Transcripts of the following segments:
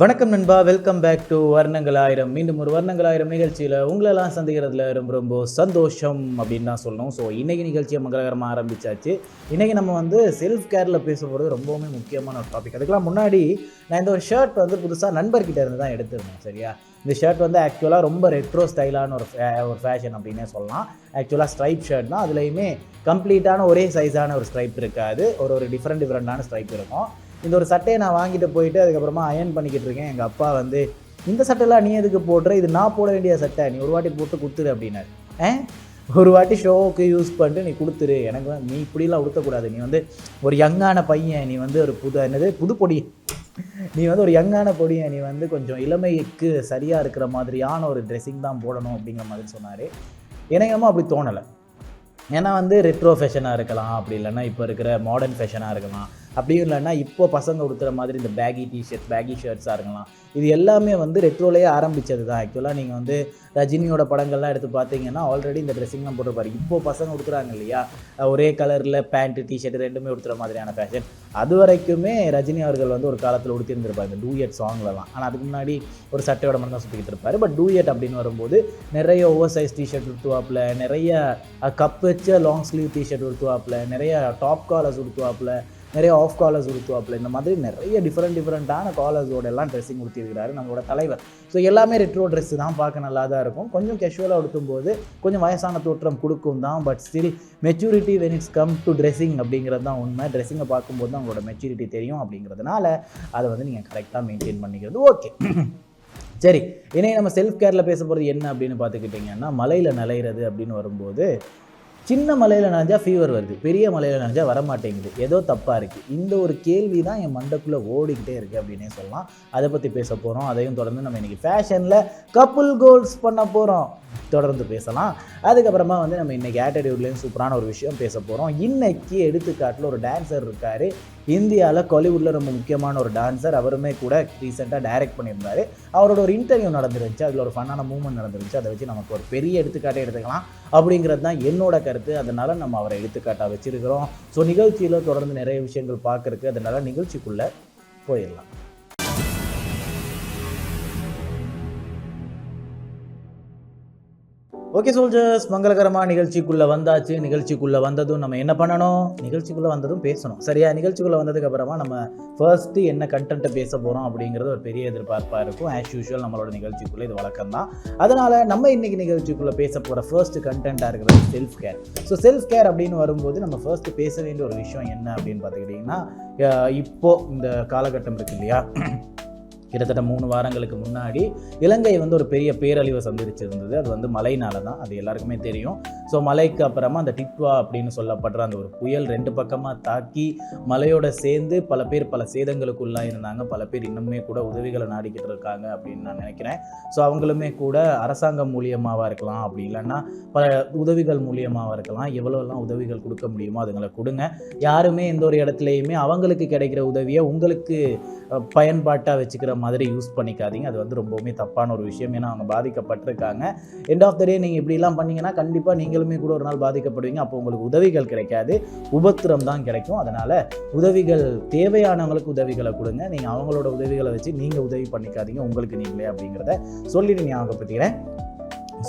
வணக்கம் நண்பா welcome back to வர்ணங்கள் ஆயிரம் மீண்டும் ஒரு வர்ணங்கள் ஆயிரம் நிகழ்ச்சியில் உங்களெல்லாம் சந்திக்கிறதுல ரொம்ப ரொம்ப சந்தோஷம் அப்படின்னு தான் சொல்லணும். ஸோ இன்றைக்கி நிகழ்ச்சியை மங்களகரமாக ஆரம்பிச்சாச்சு. இன்றைக்கி நம்ம வந்து செல்ஃப் கேரில் பேச போகிறது ரொம்பவுமே முக்கியமான ஒரு டாபிக் அதுக்கெல்லாம் முன்னாடி நான் இந்த ஒரு ஷர்ட் வந்து புதுசாக நண்பர்கிட்ட இருந்து தான் எடுத்திருந்தேன் சரியா? இந்த ஷர்ட் வந்து ஆக்சுவலாக ரொம்ப ரெட்ரோ ஸ்டைலான ஒரு ஒரு ஃபேஷன் அப்படின்னே சொல்லலாம். ஆக்சுவலாக ஸ்ட்ரைப் ஷர்ட் தான். அதுலேயுமே கம்ப்ளீட்டான ஒரே சைஸான ஒரு ஸ்ட்ரைப் இருக்காது. ஒரு ஒரு டிஃப்ரெண்ட் டிஃப்ரெண்டான ஸ்ட்ரைப் இருக்கும். இந்த ஒரு சட்டையை நான் வாங்கிட்டு போயிட்டு அதுக்கப்புறமா அயன் பண்ணிக்கிட்டு இருக்கேன். எங்கள் அப்பா வந்து இந்த சட்டைலாம் நீ எதுக்கு போடுற? இது நான் போட வேண்டிய சட்டை. நீ ஒரு வாட்டி போட்டு கொடுத்துரு அப்படின்னாரு. ஏ ஒரு வாட்டி ஷோவுக்கு யூஸ் பண்ணிட்டு நீ கொடுத்துரு. எனக்கு வந்து நீ இப்படிலாம் உடுத்தக்கூடாது. நீ வந்து ஒரு யங்கான பையன். நீ வந்து ஒரு புது என்னது? புது பொடி. நீ வந்து ஒரு யங்கான பொடியை நீ வந்து கொஞ்சம் இளமைக்கு சரியாக இருக்கிற மாதிரியான ஒரு ட்ரெஸ்ஸிங் தான் போடணும் அப்படிங்கிற மாதிரி சொன்னார். எனக்கு என்னமோ அப்படி தோணலை. ஏன்னா வந்து ரெட்ரோ ஃபேஷனாக இருக்கலாம். அப்படி இல்லைன்னா இப்போ இருக்கிற மாடர்ன் ஃபேஷனாக இருக்கலாம். அப்படியும் இல்லைன்னா இப்போ பசங்க உடுத்துற மாதிரி இந்த பேகி டிஷர்ட் பேகி ஷர்ட்ஸாக இருக்கலாம். இது எல்லாமே வந்து ரெட்ரோலேயே ஆரம்பிச்சது தான் ஆக்சுவலாக நீங்கள் வந்து ரஜினியோட படங்கள்லாம் எடுத்து பார்த்தீங்கன்னா ஆல்ரெடி இந்த ட்ரெஸ்ஸிங்லாம் போட்டுருப்பாரு இப்போ பசங்க உடுத்துறாங்க இல்லையா? ஒரே கலரில் பேண்ட்டு டிஷர்ட் ரெண்டுமே உடுத்துற மாதிரியான ஃபேஷன் அது வரைக்குமே ரஜினி அவர்கள் வந்து ஒரு காலத்தில் உடுத்திருந்திருப்பார் இந்த டூயட் சாங்லலாம் ஆனால் அதுக்கு முன்னாடி ஒரு சட்டையோட மட்டும் தான் சுற்றிக்கிட்டு இருப்பார் பட் டூயட் அப்படின்னு வரும்போது நிறைய ஓவர் சைஸ் டிஷர்ட் உடுத்துவாப்பில் நிறைய கப் வச்ச லாங் ஸ்லீவ் டிஷர்ட் உடுத்துவாப்பில் நிறைய டாப் காலர்ஸ் உடுத்துவாப்பில் நிறைய ஆஃப் காலர்ஸ் உடுத்துவாப்பில். இந்த மாதிரி நிறைய டிஃப்ரெண்ட் டிஃப்ரெண்ட்டான காலர்ஸோட எல்லாம் ட்ரெஸ்ஸிங் உடுத்திருக்கிறாரு நம்மளோட தலைவர். ஸோ எல்லாமே ரெட்ரோ ட்ரெஸ் தான். பார்க்க நல்லா தான் இருக்கும். கொஞ்சம் கேஷுவலாக உடுத்தும்போது கொஞ்சம் வயசான தோற்றம் கொடுக்கும் தான். But still maturity when it's come to dressing அப்படிங்கிறது தான் உண்மை. ட்ரெஸ்ஸிங்கை பார்க்கும்போது தான் உங்களோட மெச்சூரிட்டி தெரியும் அப்படிங்கிறதுனால அதை வந்து நீங்கள் கரெக்டாக மெயின்டைன் பண்ணிக்கிறது ஓகே சரி இனி நம்ம செல்ஃப் கேரில் பேச போகிறது என்ன அப்படின்னு பார்த்துக்கிட்டிங்கன்னா மலையில் நலையிறது அப்படின்னு வரும்போது சின்ன மலையில் நனைஞ்சா ஃபீவர் வருது. பெரிய மலையில் நனைஞ்சா வரமாட்டேங்குது. ஏதோ தப்பாக இருக்குது இந்த ஒரு கேள்வி தான் என் மண்டக்குள்ளே ஓடிக்கிட்டே இருக்குது அப்படின்னே சொல்லலாம். அதை பற்றி பேச போகிறோம் அதையும் தொடர்ந்து நம்ம இன்றைக்கி ஃபேஷனில் கப்புள் கோல்ஸ் பண்ண போகிறோம் தொடர்ந்து பேசலாம். அதுக்கப்புறமா வந்து நம்ம இன்றைக்கி ஆட்டிடியூட்லேயும் சூப்பரான ஒரு விஷயம் பேச போகிறோம் இன்றைக்கி எடுத்துக்காட்டில் ஒரு டான்ஸர் இருக்கார். இந்தியாவில் காலிவுட்டில் ரொம்ப முக்கியமான ஒரு டான்ஸர் அவருமே கூட ரீசெண்டாக டைரக்ட் பண்ணியிருந்தார். அவரோட ஒரு இன்டர்வியூ நடந்துருந்துச்சு அதில் ஒரு ஃபன்னான மூமெண்ட் நடந்துருந்துச்சு அதை வச்சு நமக்கு ஒரு பெரிய எடுத்துக்காட்டே எடுத்துக்கலாம். அப்படிங்கிறது தான் என்னோட கருத்து. அதனால் நம்ம அவரை எடுத்துக்காட்டாக வச்சுருக்கிறோம். ஸோ நிகழ்ச்சியில் தொடர்ந்து நிறைய விஷயங்கள் பார்க்கறக்கு அதனால் நிகழ்ச்சிக்குள்ளே போயிடலாம். ஓகே சோல்ஜர்ஸ் மங்களகரமாக நிகழ்ச்சிக்குள்ளே வந்தாச்சு. நிகழ்ச்சிக்குள்ளே வந்ததும் நம்ம என்ன பண்ணணும்? நிகழ்ச்சிக்குள்ளே வந்ததும் பேசணும். சரியா? நிகழ்ச்சிக்குள்ளே வந்ததுக்கப்புறமா நம்ம ஃபர்ஸ்ட்டு என்ன கண்டென்ட்டை பேச போகிறோம் அப்படிங்கிறது ஒரு பெரிய எதிர்பார்ப்பாக இருக்கும். ஆஸ் யூஷுவல் நம்மளோட நிகழ்ச்சிக்குள்ளே இது வழக்கம் தான் அதனால் நம்ம இன்னைக்கு நிகழ்ச்சிக்குள்ளே பேச போகிற ஃபர்ஸ்ட் கண்டென்ட்டாக இருக்கிறது self care so self care அப்படின்னு வரும்போது நம்ம ஃபர்ஸ்ட்டு பேச வேண்டிய ஒரு விஷயம் என்ன அப்படின்னு பார்த்துக்கிட்டிங்கன்னா இப்போது இப்போ இந்த காலகட்டம் இருக்கு இல்லையா? கிட்டத்தட்ட மூணு வாரங்களுக்கு முன்னாடி இலங்கை வந்து ஒரு பெரிய பேரழிவை சந்திச்சிருந்தது. அது வந்து மழைனால தான். அது எல்லாருக்குமே தெரியும். ஸோ மலைக்கு அப்புறமா அந்த டிட்வா அப்படின்னு சொல்லப்படுற அந்த ஒரு புயல் ரெண்டு பக்கமாக தாக்கி மலையோட சேர்ந்து பல பேர் பல சேதங்களுக்குள்ளாக இருந்தாங்க. பல பேர் இன்னுமே கூட உதவிகளை நாடிக்கிட்டு இருக்காங்க அப்படின்னு நான் நினைக்கிறேன். ஸோ அவங்களுமே கூட அரசாங்கம் மூலியமாகவாக இருக்கலாம். அப்படி இல்லைன்னா பல உதவிகள் மூலியமாகவாக இருக்கலாம். எவ்வளோலாம் உதவிகள் கொடுக்க முடியுமோ அதுங்களை கொடுங்க. யாருமே எந்த ஒரு இடத்துலையுமே அவங்களுக்கு கிடைக்கிற உதவியை உங்களுக்கு பயன்பாட்டாக வச்சுக்கிற மாதிரி யூஸ் பண்ணிக்காதீங்க. அது வந்து ரொம்பவுமே தப்பான ஒரு விஷயம். ஏன்னா அவங்க பாதிக்கப்பட்டிருக்காங்க. எண்ட் ஆஃப் த டே நீங்கள் இப்படிலாம் பண்ணீங்கன்னா கண்டிப்பாக நீங்களுமே கூட ஒரு நாள் பாதிக்கப்படுவீங்க. அப்போ உங்களுக்கு உதவிகள் கிடைக்காது. உபத்திரம் தான் கிடைக்கும். அதனால் உதவிகள் தேவையானவங்களுக்கு உதவிகளை கொடுங்க. நீங்கள் அவங்களோட உதவிகளை வச்சு நீங்கள் உதவி பண்ணிக்காதீங்க. உங்களுக்கு நீங்களே அப்படிங்கிறத சொல்லிட்டு ஞாபகப்படுத்திக்கிறேன்.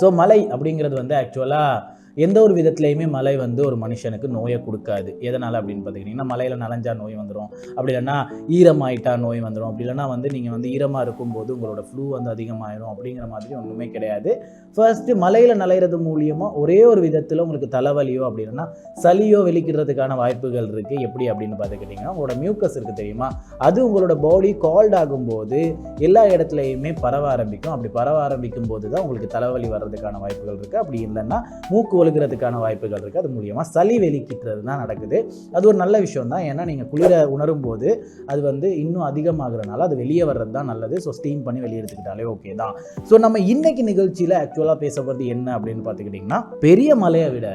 ஸோ மலை அப்படிங்கிறது வந்து ஆக்சுவலாக எந்த ஒரு விதத்துலையுமே மலை வந்து ஒரு மனுஷனுக்கு நோயை கொடுக்காது. எதனால் அப்படின்னு பார்த்துக்கிட்டிங்கன்னா மலையில் நனைஞ்சா நோய் வந்துடும் அப்படி இல்லைன்னா ஈரமாயிட்டா நோய் வந்துடும் அப்படி இல்லைன்னா வந்து நீங்கள் வந்து ஈரமாக இருக்கும்போது உங்களோட ஃப்ளூ வந்து அதிகமாயிடும் அப்படிங்கிற மாதிரி ஒன்றுமே கிடையாது. ஃபர்ஸ்ட்டு மலையில் நலையிறது மூலியமாக ஒரே ஒரு விதத்தில் உங்களுக்கு தலைவலியோ அப்படின்னா சளியோ வெளிக்கிறதுக்கான வாய்ப்புகள் இருக்குது எப்படி அப்படின்னு பார்த்துக்கிட்டிங்கன்னா உங்களோட மியூக்கஸ் இருக்குது தெரியுமா? அது உங்களோட பாடி கால்ட் ஆகும்போது எல்லா இடத்துலையுமே பரவ ஆரம்பிக்கும். அப்படி பரவ ஆரம்பிக்கும் போது தான் உங்களுக்கு தலைவலி வர்றதுக்கான வாய்ப்புகள் இருக்குது அப்படி இல்லைன்னா மூக்கு ஒழுகிறதுக்கான வாய்ப்புகள் இருக்குது அது மூலியமாக சளி வெளிக்கிட்டுறது தான் நடக்குது. அது ஒரு நல்ல விஷயம் தான் ஏன்னா நீங்கள் குளிர உணரும் போது அது வந்து இன்னும் அதிகமாகிறனால அது வெளியே வர்றது தான் நல்லது. ஸோ ஸ்டீம் பண்ணி வெளியே எடுத்துக்கிட்டாலே ஓகே தான். ஸோ நம்ம இன்னைக்கு நிகழ்ச்சியில் ஆக்சுவலாக பேச போகிறது என்ன அப்படின்னு பார்த்துக்கிட்டிங்கன்னா பெரிய மலையை விட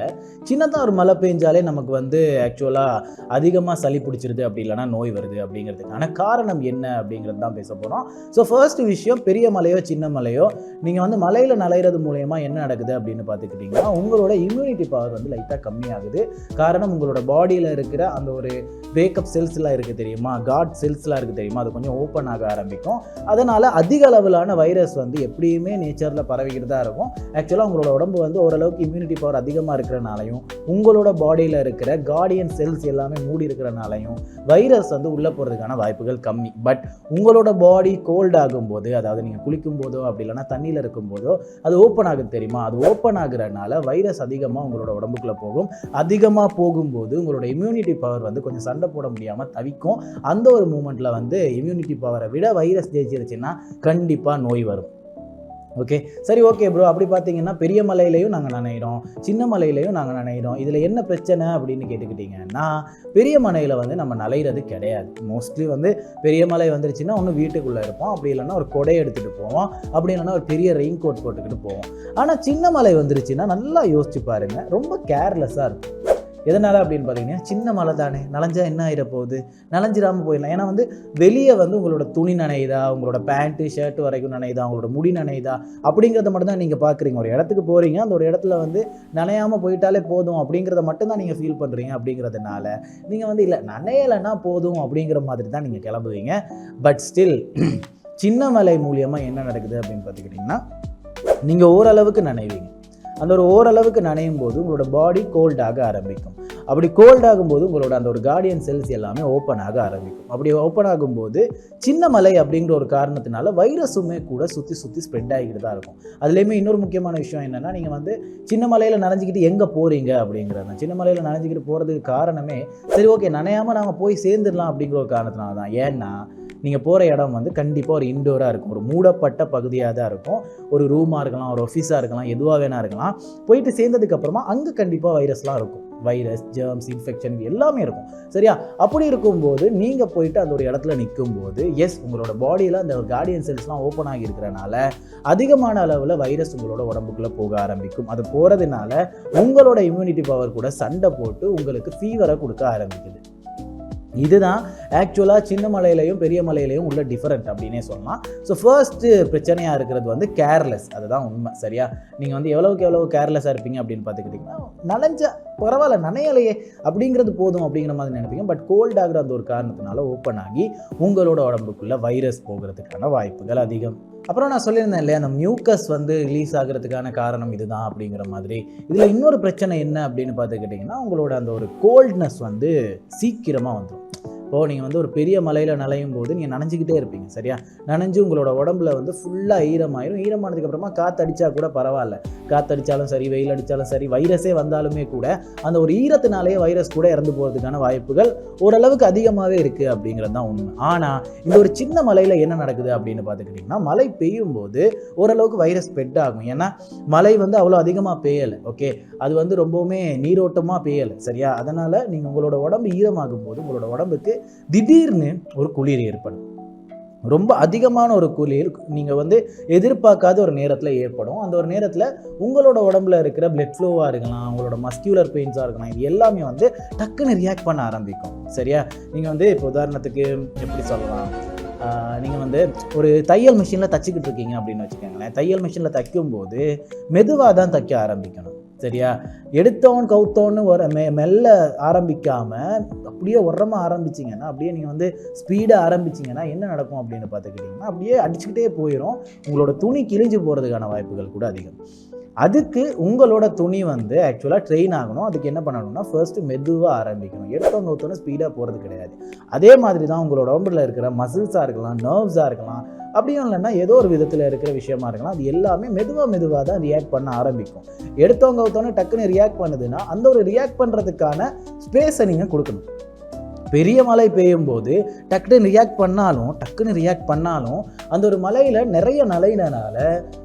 சின்னதாக ஒரு மழை பெஞ்சாலே நமக்கு வந்து ஆக்சுவலாக அதிகமாக சளி பிடிச்சிருது அப்படி இல்லைன்னா நோய் வருது அப்படிங்கிறதுக்கான காரணம் என்ன அப்படிங்கிறது தான் பேச போகிறோம் ஸோ ஃபர்ஸ்ட் விஷயம் பெரிய மலையோ சின்ன மலையோ நீங்கள் வந்து மலையில் நலையிறது மூலயமா என்ன நடக்குது அப்படின்னு பார்த்துக்கிட்டிங்கன்னா உங்களோட இம்யூனிட்டி பவர் வந்து லைட்டாக கம்மியாகுது. காரணம் உங்களோட பாடியில் இருக்கிற அந்த ஒரு வேக்கப் செல்ஸ்லாம் இருக்குது தெரியுமா? காட் செல்ஸ்லாம் இருக்குது தெரியுமா? அது கொஞ்சம் ஓப்பன் ஆக ஆரம்பிக்கும். அதனால் அதிக அளவிலான வைரஸ் வந்து எப்படியுமே நேச்சரில் பரவிக்கிட்டு தான் இருக்கும். ஆக்சுவலாக உங்களோட உடம்பு வந்து ஓரளவுக்கு இம்யூனிட்டி பவர் அதிகமாக இருக்கிறனாலையும் உங்களோட பாடியில் இருக்கிற கார்டியன் செல்ஸ் எல்லாமே மூடி இருக்கிறனாலையும் வைரஸ் வந்து உள்ளே போகிறதுக்கான வாய்ப்புகள் கம்மி. பட் உங்களோட பாடி கோல்ட் ஆகும்போது அதாவது நீங்கள் குளிக்கும் போதோ அப்படி இல்லைன்னா தண்ணியில் இருக்கும்போதோ அது ஓப்பன் ஆகுது தெரியுமா? அது ஓப்பன் ஆகுறதுனால வைரஸ் அதிகமாக உங்களோட உடம்புக்குள்ளே போகும். அதிகமாக போகும்போது உங்களோட இம்யூனிட்டி பவர் வந்து கொஞ்சம் சண்டை போட முடியாமல் தவிக்கும். அந்த ஒரு மூமெண்ட்டில் வந்து இம்யூனிட்டி பவரை விட வைரஸ் ஜெயிச்சிருச்சுன்னா கண்டிப்பாக நோய் வரும். ஓகே சரி ஓகே ப்ரோ அப்படி பார்த்தீங்கன்னா பெரிய மலையிலையும் நாங்கள் நனைகிறோம் சின்ன மலையிலையும் நாங்கள் நனைகிறோம் இதில் என்ன பிரச்சனை அப்படின்னு கேட்டுக்கிட்டிங்கன்னா பெரிய மலையில் வந்து நம்ம நலையிறது கிடையாது. மோஸ்ட்லி வந்து பெரிய மலை வந்துருச்சுன்னா ஒன்று வீட்டுக்குள்ளே இருப்போம். அப்படி இல்லைன்னா ஒரு கொடை எடுத்துகிட்டு போவோம். அப்படி இல்லைன்னா ஒரு பெரிய ரெயின் கோட் போட்டுக்கிட்டு போவோம். ஆனால் சின்ன மலை வந்துருச்சுன்னா நல்லா யோசிச்சு பாருங்கள் ரொம்ப கேர்லெஸ்ஸாக இருக்கும். எதனால் அப்படின்னு பார்த்தீங்கன்னா சின்ன மலை தானே. நனைஞ்சா என்ன ஆகிட போகுது? நனைஞ்சிடாமல் போயிடலாம். ஏன்னா வந்து வெளியே வந்து உங்களோட துணி நனையுதா? உங்களோட பேண்ட்டு ஷர்ட் வரைக்கும் நனையுதா? உங்களோட முடி நனையுதா? அப்படிங்கிறத மட்டும் தான் நீங்கள் பார்க்குறீங்க ஒரு இடத்துக்கு போகிறீங்க அந்த ஒரு இடத்துல வந்து நனையாமல் போயிட்டாலே போதும் அப்படிங்கிறத மட்டும்தான் நீங்கள் ஃபீல் பண்ணுறீங்க அப்படிங்கிறதுனால நீங்கள் வந்து இல்லை நனையலைன்னா போதும் அப்படிங்கிற மாதிரி தான் நீங்கள் கிளம்புவீங்க. பட் ஸ்டில் சின்ன மலை மூலியமாக என்ன நடக்குது அப்படின்னு பார்த்துக்கிட்டிங்கன்னா நீங்கள் ஓரளவுக்கு நனைவீங்க. அந்த ஒரு ஓரளவுக்கு நனையும் போது உங்களோட பாடி கோல்டாக ஆரம்பிக்கும். அப்படி கோல்ட் ஆகும்போது உங்களோட அந்த ஒரு கார்டியன் செல்ஸ் எல்லாமே ஓப்பன் ஆக ஆரம்பிக்கும். அப்படி ஓப்பன் ஆகும்போது சின்ன மலை அப்படிங்கிற ஒரு காரணத்தினால வைரஸுமே கூட சுற்றி சுற்றி ஸ்ப்ரெட் ஆகிட்டு தான் இருக்கும். அதுலேயுமே இன்னொரு முக்கியமான விஷயம் என்னென்னா நீங்கள் வந்து சின்ன மலையில் நனைஞ்சிக்கிட்டு எங்கே போகிறீங்க அப்படிங்கிறது சின்ன மலையில் நனைஞ்சிக்கிட்டு போகிறதுக்கு காரணமே சரி ஓகே நனையாமல் நாங்கள் போய் சேர்ந்துடலாம் அப்படிங்கிற ஒரு காரணத்தினால தான். ஏன்னா நீங்கள் போகிற இடம் வந்து கண்டிப்பாக ஒரு இன்டோராக இருக்கும். ஒரு மூடப்பட்ட பகுதியாக தான் இருக்கும். ஒரு ரூமாக இருக்கலாம் ஒரு ஆஃபீஸாக இருக்கலாம் எதுவாக வேணா இருக்கலாம். போயிட்டு சேர்ந்ததுக்கப்புறமா அங்கே கண்டிப்பாக வைரஸ்லாம் இருக்கும். வைரஸ் ஜெர்ம்ஸ் இன்ஃபெக்ஷன் எல்லாமே இருக்கும். சரியா? அப்படி இருக்கும்போது நீங்கள் போயிட்டு அந்த ஒரு இடத்துல நிற்கும்போது எஸ் உங்களோட பாடியில் அந்த கார்டியன் செல்ஸ்லாம் ஓப்பன் ஆகி இருக்கிறனால அதிகமான அளவில் வைரஸ் உங்களோட உடம்புக்குள்ளே போக ஆரம்பிக்கும். அது போகிறதுனால உங்களோட இம்யூனிட்டி பவர் கூட சண்டை போட்டு உங்களுக்கு ஃபீவரை கொடுக்க ஆரம்பிக்குது. இதுதான் ஆக்சுவலாக சின்ன மலையிலையும் பெரிய மலையிலையும் உள்ள டிஃபரெண்ட் அப்படின்னே சொல்லலாம். ஸோ ஃபர்ஸ்ட்டு பிரச்சனையாக இருக்கிறது வந்து கேர்லெஸ் அதுதான் உண்மை. சரியா? நீங்கள் வந்து எவ்வளவுக்கு எவ்வளவு கேர்லெஸ்ஸாக இருப்பீங்க அப்படின்னு பார்த்துக்கிட்டிங்கன்னா நனைஞ்ச பரவாயில்ல நனையலையே அப்படிங்கிறது போதும் அப்படிங்கிற மாதிரி நினைப்பீங்க. பட் கோல்ட் ஆகிற அந்த ஒரு காரணத்தினால ஓப்பன் ஆகி உங்களோட உடம்புக்குள்ளே வைரஸ் போகிறதுக்கான வாய்ப்புகள் அதிகம். அப்புறம் நான் சொல்லியிருந்தேன் இல்லையா அந்த மியூக்கஸ் வந்து ரிலீஸ் ஆகிறதுக்கான காரணம் இதுதான் அப்படிங்கிற மாதிரி. இதில் இன்னொரு பிரச்சனை என்ன அப்படின்னு பார்த்துக்கிட்டிங்கன்னா உங்களோட அந்த ஒரு கோல்ட்னஸ் வந்து சீக்கிரமாக வந்துடும் இப்போது நீங்கள் வந்து ஒரு பெரிய மலையில் நனையும் போது நீங்கள் நனைஞ்சிக்கிட்டே இருப்பீங்க சரியா? நனைஞ்சு உங்களோட உடம்புல வந்து ஃபுல்லாக ஈரமாயிரும். ஈரமானதுக்கப்புறமா காற்றடிச்சா கூட பரவாயில்ல. காற்றடிச்சாலும் சரி வெயில் அடித்தாலும் சரி வைரஸே வந்தாலுமே கூட அந்த ஒரு ஈரத்தினாலேயே வைரஸ் கூட இறந்து போகிறதுக்கான வாய்ப்புகள் ஓரளவுக்கு அதிகமாகவே இருக்குது அப்படிங்கிறது தான் உண்மை. ஆனால் இந்த ஒரு சின்ன மலையில் என்ன நடக்குது அப்படின்னு பார்த்துக்கிட்டிங்கன்னா மழை பெய்யும் போது ஓரளவுக்கு வைரஸ் ஸ்ப்ரெட் ஆகும். ஏன்னா மழை வந்து அவ்வளோ அதிகமாக பெய்யலை ஓகே அது வந்து ரொம்பவுமே நீரோட்டமாக பெய்யலை சரியா? அதனால் நீங்கள் உங்களோட உடம்பு ஈரமாகும் போது உங்களோட உடம்புக்கு திடீர்னு ஒரு குளிர் ஏற்படும். ரொம்ப அதிகமான ஒரு குளிர் நீங்கள் வந்து எதிர்பார்க்காத ஒரு நேரத்தில் ஏற்படும். அந்த ஒரு நேரத்தில் உங்களோட உடம்புல இருக்கிற பிளட் ஃப்ளோவாக இருக்கலாம் உங்களோட மஸ்கியூலர் பெயின்ஸாக இருக்கலாம் இது எல்லாமே வந்து டக்குன்னு ரியாக்ட் பண்ண ஆரம்பிக்கும். சரியா? நீங்கள் வந்து இப்போ உதாரணத்துக்கு எப்படி சொல்லலாம்? நீங்கள் வந்து ஒரு தையல் மிஷினில் தச்சுக்கிட்டு இருக்கீங்க அப்படின்னு வச்சுக்கோங்களேன். தையல் மிஷினில் தைக்கும்போது மெதுவாக தான் தைக்க ஆரம்பிக்கணும். சரியா? எடுத்தவன் கவுத்தோன்னு ஒரு மெ மெல்ல ஆரம்பிக்காமல் அப்படியே உரமாக ஆரம்பிச்சிங்கன்னா அப்படியே நீங்கள் வந்து ஸ்பீடாக ஆரம்பிச்சிங்கன்னா என்ன நடக்கும் அப்படின்னு பார்த்துக்கிட்டிங்கன்னா அப்படியே அடிச்சுக்கிட்டே போயிடும் உங்களோட துணி கிழிஞ்சு போகிறதுக்கான வாய்ப்புகள் கூட அதிகம். அதுக்கு உங்களோட துணி வந்து ஆக்சுவலாக ட்ரெயின் ஆகணும். அதுக்கு என்ன பண்ணணும்னா ஃபர்ஸ்ட்டு மெதுவாக ஆரம்பிக்கணும். எடுத்தவங்க ஒருத்தவங்க ஸ்பீடாக போகிறது கிடையாது. அதே மாதிரி தான் உங்களோட உடம்புல இருக்கிற மசில்ஸாக இருக்கலாம் நர்வ்ஸாக இருக்கலாம் அப்படியும் இல்லைன்னா ஏதோ ஒரு விதத்தில் இருக்கிற விஷயமா இருக்கலாம். அது எல்லாமே மெதுவாக மெதுவாக தான் ரியாக்ட் பண்ண ஆரம்பிக்கும். எடுத்தவங்க ஒருத்தவங்க டக்குன்னு ரியாக்ட் பண்ணுதுன்னா அந்த ஒரு ரியாக்ட் பண்ணுறதுக்கான ஸ்பேஸை நீங்கள் கொடுக்கணும். பெரிய மழை பெய்யும் போது டக்குன்னு ரியாக்ட் பண்ணாலும் டக்குன்னு ரியாக்ட் பண்ணாலும் அந்த ஒரு மலையில் நிறைய நலையினால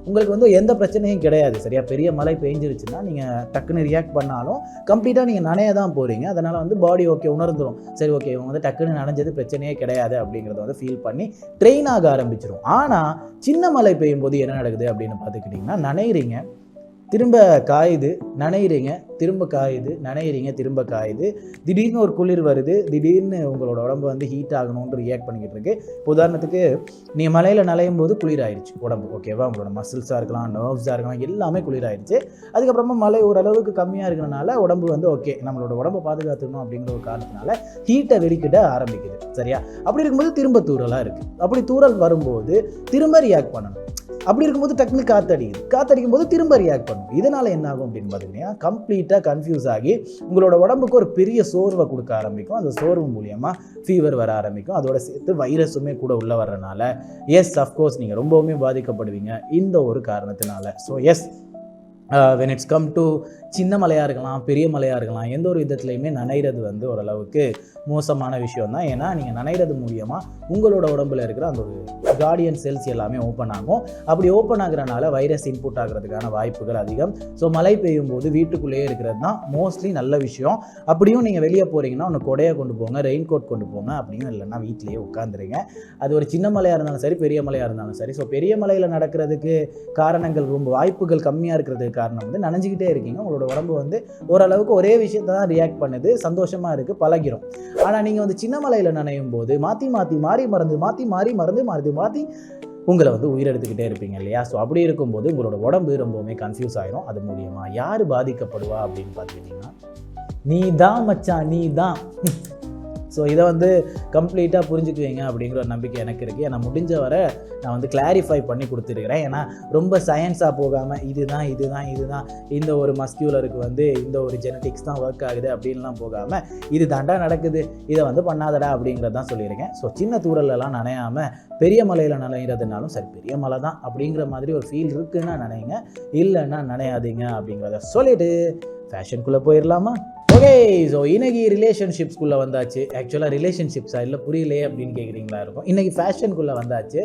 உங்களுக்கு வந்து எந்த பிரச்சனையும் கிடையாது. சரியா? பெரிய மழை பெஞ்சிருச்சுன்னா நீங்கள் டக்குன்னு ரியாக்ட் பண்ணாலும் கம்ப்ளீட்டாக நீங்கள் நனைய தான் போகிறீங்க அதனால் வந்து பாடி ஓகே உணர்ந்துடும் சரி ஓகே இவங்க வந்து டக்குன்னு நனைஞ்சது பிரச்சனையே கிடையாது அப்படிங்கிறத வந்து ஃபீல் பண்ணி ட்ரெயின் ஆக ஆரம்பிச்சிடும் ஆனால் சின்ன மழை பெய்யும் போது என்ன நடக்குது அப்படின்னு பார்த்துக்கிட்டிங்கன்னா நனைகிறீங்க திரும்ப காயுது நனையிறீங்க திரும்ப காயுது நனையிறீங்க திரும்ப காயுது. திடீர்னு ஒரு குளிர் வருது திடீர்னு உங்களோட உடம்பு வந்து ஹீட் ஆகணும்னு ரியாக்ட் பண்ணிக்கிட்டு இருக்கு. உதாரணத்துக்கு நீங்கள் மலையில் நனையும் போது குளிர் ஆயிடுச்சு உடம்பு. ஓகேவா உங்களோட மசில்ஸாக இருக்கலாம் நர்வ்ஸாக இருக்கலாம் எல்லாமே குளிர் ஆயிடுச்சு அதுக்கப்புறமா மலை ஓரளவுக்கு கம்மியாக இருக்கிறனால உடம்பு வந்து ஓகே நம்மளோட உடம்பை பாதுகாத்துக்கணும் அப்படிங்கிற ஒரு காரணத்தினால ஹீட்டை வெளிக்கிட ஆரம்பிக்குது. சரியா? அப்படி இருக்கும்போது திரும்ப தூறலாக இருக்குது அப்படி தூறல் வரும்போது திரும்ப ரியாக்ட் பண்ணணும். அப்படி இருக்கும்போது டக்குனு காத்தடிக்குது. காத்தடிக்கும் போது திரும்ப ரியாக்ட் பண்ணும். இதனால் என்ன ஆகும் அப்படின்னு பார்த்தீங்கன்னா கம்ப்ளீட்டாக கன்ஃபியூஸ் ஆகி உங்களோட உடம்புக்கு ஒரு பெரிய சோர்வை கொடுக்க ஆரம்பிக்கும். அந்த சோர்வு மூலியமாக ஃபீவர் வர ஆரம்பிக்கும். அதோட சேர்த்து வைரஸுமே கூட உள்ளே வர்றதுனால எஸ் அஃப்கோர்ஸ் நீங்கள் ரொம்பவுமே பாதிக்கப்படுவீங்க. இந்த ஒரு காரணத்தினால. So yes when it's come to சின்ன மலையாக இருக்கலாம் பெரிய மலையாக இருக்கலாம் எந்த ஒரு விதத்துலையுமே நனைகிறது வந்து ஓரளவுக்கு மோசமான விஷயம் தான் ஏன்னா நீங்கள் நனைகிறது மூலியமாக உங்களோட உடம்புல இருக்கிற அந்த ஒரு கார்டியன் செல்ஸ் எல்லாமே ஓப்பன் ஆகும். அப்படி ஓப்பன் ஆகுறனால வைரஸ் இன்புட் ஆகிறதுக்கான வாய்ப்புகள் அதிகம். ஸோ மழை பெய்யும் போது வீட்டுக்குள்ளேயே இருக்கிறது தான் மோஸ்ட்லி நல்ல விஷயம். அப்படியும் நீங்கள் வெளியே போகிறீங்கன்னா ஒன்று கொடையை கொண்டு போங்க ரெயின் கோட் கொண்டு போங்க அப்படியும் இல்லைன்னா வீட்டிலேயே உட்காந்துருங்க அது ஒரு சின்ன மலையாக இருந்தாலும் சரி பெரிய மலையாக இருந்தாலும் சரி. ஸோ பெரிய மலையில் நடக்கிறதுக்கு காரணங்கள் ரொம்ப வாய்ப்புகள் கம்மியாக இருக்கிறதுக்கு காரணம் வந்து நனைஞ்சிக்கிட்டே இருக்கீங்க. உங்களோட உடம்பு வந்து ஓரளவுக்கு ஒரே விஷயத்தை தான் ரியாக்ட் பண்ணுது சந்தோஷமாக இருக்குது பழகிரும். ஆனால் நீங்கள் வந்து சின்ன மலையில் நனையும் போது மாற்றி மாற்றி மாறி மறந்து மாற்றி மாறி மறந்து மாறி மாற்றி உங்களை வந்து உயிரெடுத்துக்கிட்டே இருப்பீங்க இல்லையா? ஸோ அப்படி இருக்கும்போது உங்களோட உடம்பு ரொம்பவுமே கன்ஃபியூஸ் ஆயிரும். அது மூலியமாக யார் பாதிக்கப்படுவா அப்படின்னு பார்த்துக்கிட்டிங்கன்னா நீ தான் மச்சான் நீ தான் ஸோ இதை வந்து கம்ப்ளீட்டாக புரிஞ்சுக்குவீங்க அப்படிங்கிற ஒரு நம்பிக்கை எனக்கு இருக்குது ஏன்னா முடிஞ்ச வரை நான் வந்து கிளாரிஃபை பண்ணி கொடுத்துருக்கிறேன். ஏன்னா ரொம்ப சயின்ஸாக போகாமல் இதுதான் இதுதான் இதுதான் இந்த ஒரு மஸ்கியூலருக்கு வந்து இந்த ஒரு ஜெனட்டிக்ஸ் தான் ஒர்க் ஆகுது அப்படின்லாம் போகாமல் இது தாண்டா நடக்குது. இதை வந்து பண்ணாதடா அப்படிங்கிறதான் சொல்லியிருக்கேன். ஸோ சின்ன தூரலெலாம் நனையாமல் பெரிய மலையில் நனைகிறதுனாலும் சரி பெரிய மலை தான் அப்படிங்கிற மாதிரி ஒரு ஃபீல் இருக்குன்னா நினைங்க. இல்லைன்னா நினையாதீங்க அப்படிங்கிறத சொல்லிட்டு ஃபேஷனுக்குள்ளே போயிடலாமா ஓகே ஸோ இன்னைக்கு ரிலேஷன்ஷிப்ஸ்குள்ளே வந்தாச்சு. ஆக்சுவலாக ரிலேஷன்ஷிப்ஸா இல்லை புரியலையே அப்படின்னு கேட்குறீங்களா இருக்கும். இன்னைக்கு ஃபேஷனுக்குள்ளே வந்தாச்சு.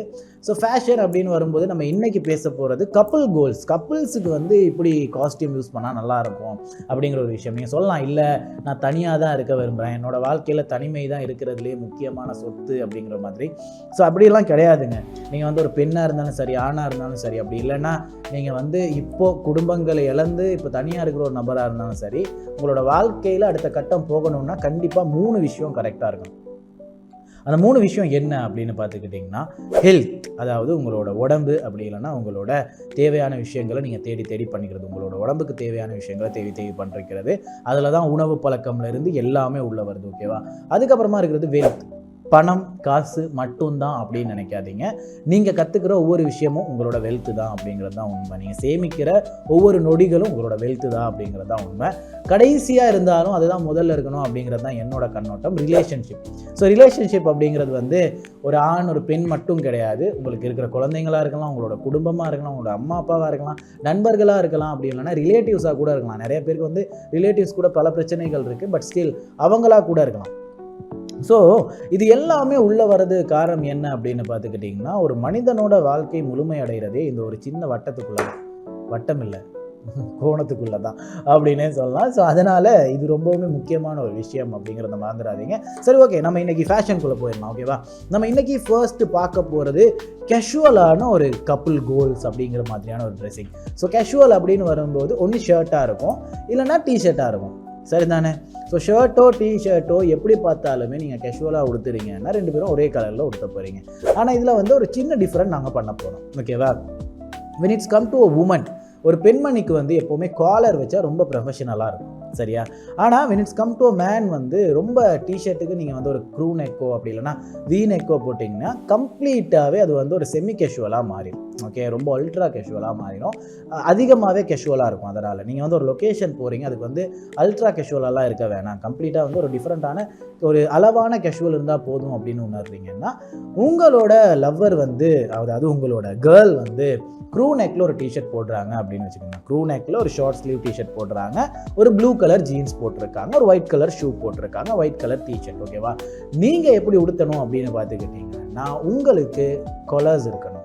ஸோ ஃபேஷன் அப்படின்னு வரும்போது நம்ம இன்னைக்கு பேச போகிறது கப்புள் கோல்ஸ் கப்புள்ஸுக்கு வந்து இப்படி காஸ்டியூம் யூஸ் பண்ணால் நல்லாயிருக்கும் அப்படிங்கிற ஒரு விஷயம். நீங்கள் சொல்லலாம் இல்லை நான் தனியாக தான் இருக்க விரும்புகிறேன் என்னோடய வாழ்க்கையில் தனிமை தான் இருக்கிறதுலே முக்கியமான சொத்து அப்படிங்கிற மாதிரி. ஸோ அப்படியெல்லாம் கிடையாதுங்க. நீங்கள் வந்து ஒரு பெண்ணாக இருந்தாலும் சரி ஆணாக இருந்தாலும் சரி அப்படி இல்லைன்னா நீங்கள் வந்து இப்போது குடும்பங்களை இழந்து இப்போ தனியாக இருக்கிற ஒரு நபராக இருந்தாலும் சரி உங்களோட வாழ்க்கையில் அடுத்த கட்டம் போகணும்னா கண்டிப்பாக மூணு விஷயம் கரெக்டாக இருக்கும் அந்த மூணு விஷயம் என்ன அப்படின்னு பார்த்துக்கிட்டிங்கன்னா ஹெல்த் அதாவது உங்களோட உடம்பு அப்படி இல்லைன்னா உங்களோட தேவையான விஷயங்களை நீங்கள் தேடி தேடி பண்ணிக்கிறது. உங்களோட உடம்புக்கு தேவையான விஷயங்களை தேடி தேடி பண்ணிருக்கிறது அதில் தான் உணவு பழக்கம்லேருந்து எல்லாமே உள்ள வருது ஓகேவா அதுக்கப்புறமா இருக்கிறது வெல்த் பணம் காசு மட்டும்தான் அப்படின்னு நினைக்காதீங்க. நீங்கள் கற்றுக்கிற ஒவ்வொரு விஷயமும் உங்களோட வெல்த்து தான் அப்படிங்கிறது தான் உண்மை. நீங்கள் சேமிக்கிற ஒவ்வொரு நொடிகளும் உங்களோட வெல்த்து தான் அப்படிங்கிறது தான் உண்மை. கடைசியாக இருந்தாலும் அதுதான் முதல்ல இருக்கணும் அப்படிங்கிறது தான் என்னோட கண்ணோட்டம். ரிலேஷன்ஷிப் ஸோ ரிலேஷன்ஷிப் அப்படிங்கிறது வந்து ஒரு ஆண் ஒரு பெண் மட்டும் கிடையாது. உங்களுக்கு இருக்கிற குழந்தைங்களாக இருக்கலாம் உங்களோட குடும்பமாக இருக்கலாம் உங்களோட அம்மா அப்பாவாக இருக்கலாம் நண்பர்களாக இருக்கலாம் அப்படி இல்லைன்னா ரிலேட்டிவ்ஸாக கூட இருக்கலாம். நிறைய பேருக்கு வந்து ரிலேட்டிவ்ஸ் கூட பல பிரச்சனைகள் இருக்குது பட் ஸ்டில் அவங்களா கூட இருக்கலாம். ஸோ இது எல்லாமே உள்ளே வர்றது காரணம் என்ன அப்படின்னு பார்த்துக்கிட்டிங்கன்னா ஒரு மனிதனோட வாழ்க்கை முழுமையடைகிறதே இந்த ஒரு சின்ன வட்டத்துக்குள்ளே தான். வட்டம் இல்லை. கோணத்துக்குள்ளே தான் அப்படின்னே சொல்லலாம். ஸோ அதனால் இது ரொம்பவுமே முக்கியமான ஒரு விஷயம் அப்படிங்கிறத மறந்துடாதீங்க. சரி ஓகே நம்ம இன்றைக்கி ஃபேஷனுக்குள்ளே போயிடலாம் ஓகேவா நம்ம இன்றைக்கி ஃபர்ஸ்ட்டு பார்க்க போகிறது கேஷுவலான ஒரு கப்புள் கோல்ஸ் அப்படிங்கிற மாதிரியான ஒரு ட்ரெஸ்ஸிங் ஸோ கேஷுவல் அப்படின்னு வரும்போது ஒன்று ஷர்ட்டாக இருக்கும். இல்லைன்னா டிஷர்ட்டாக இருக்கும். சரிதானே? ஸோ ஷர்ட்டோ டிஷர்ட்டோ எப்படி பார்த்தாலுமே நீங்கள் கேஷுவலாக உடுத்துறீங்கன்னா ரெண்டு பேரும் ஒரே கலரில் உடுத்த போகிறீங்க ஆனால் இதில் வந்து ஒரு சின்ன டிஃப்ரெண்ட் நாங்கள் பண்ண போகிறோம் ஓகேவா when it's come to a woman ஒரு பெண்மணிக்கு வந்து எப்போவுமே காலர் வச்சா ரொம்ப ப்ரொஃபஷனலாக இருக்கும். சரியா? ஆனால் when it's come to a man வந்து ரொம்ப டிஷர்ட்டுக்கு நீங்கள் வந்து ஒரு க்ரூ நெக்கோ அப்படி இல்லைன்னா வி நெக்கோ போட்டிங்கன்னா கம்ப்ளீட்டாகவே அது வந்து ஒரு செமி கேஷுவலாக மாறிடும். ஓகே ரொம்ப அல்ட்ரா கேஷுவலாக மாறிடும். அதிகமாகவே கேஷுவலாக இருக்கும் அதனால். நீங்கள் வந்து ஒரு லொக்கேஷன் போகிறீங்க அதுக்கு வந்து அல்ட்ரா கேஷுவலாலாம் இருக்க வேணாம். கம்ப்ளீட்டாக வந்து ஒரு டிஃப்ரெண்ட்டான ஒரு அளவான கேஷுவல் இருந்தால் போதும் அப்படின்னு உணர்றீங்கன்னா உங்களோட லவ்வர் வந்து அதாவது உங்களோட கேர்ள் வந்து க்ரூ நெக்கில் ஒரு டிஷர்ட் போடுறாங்க அப்படின்னு வச்சுக்கோங்க. க்ரூ நெக்கில் ஒரு ஷார்ட் ஸ்லீவ் டிஷர்ட் போடுறாங்க ஒரு ப்ளூ கலர் ஜீன்ஸ் போட்டிருக்காங்க ஒரு ஒயிட் கலர் ஷூ போட்டிருக்காங்க ஒயிட் கலர் டிஷர்ட் ஓகேவா நீங்கள் எப்படி உடுத்தணும் அப்படின்னு பார்த்துக்கிட்டிங்கன்னா உங்களுக்கு கலர்ஸ் இருக்கணும்.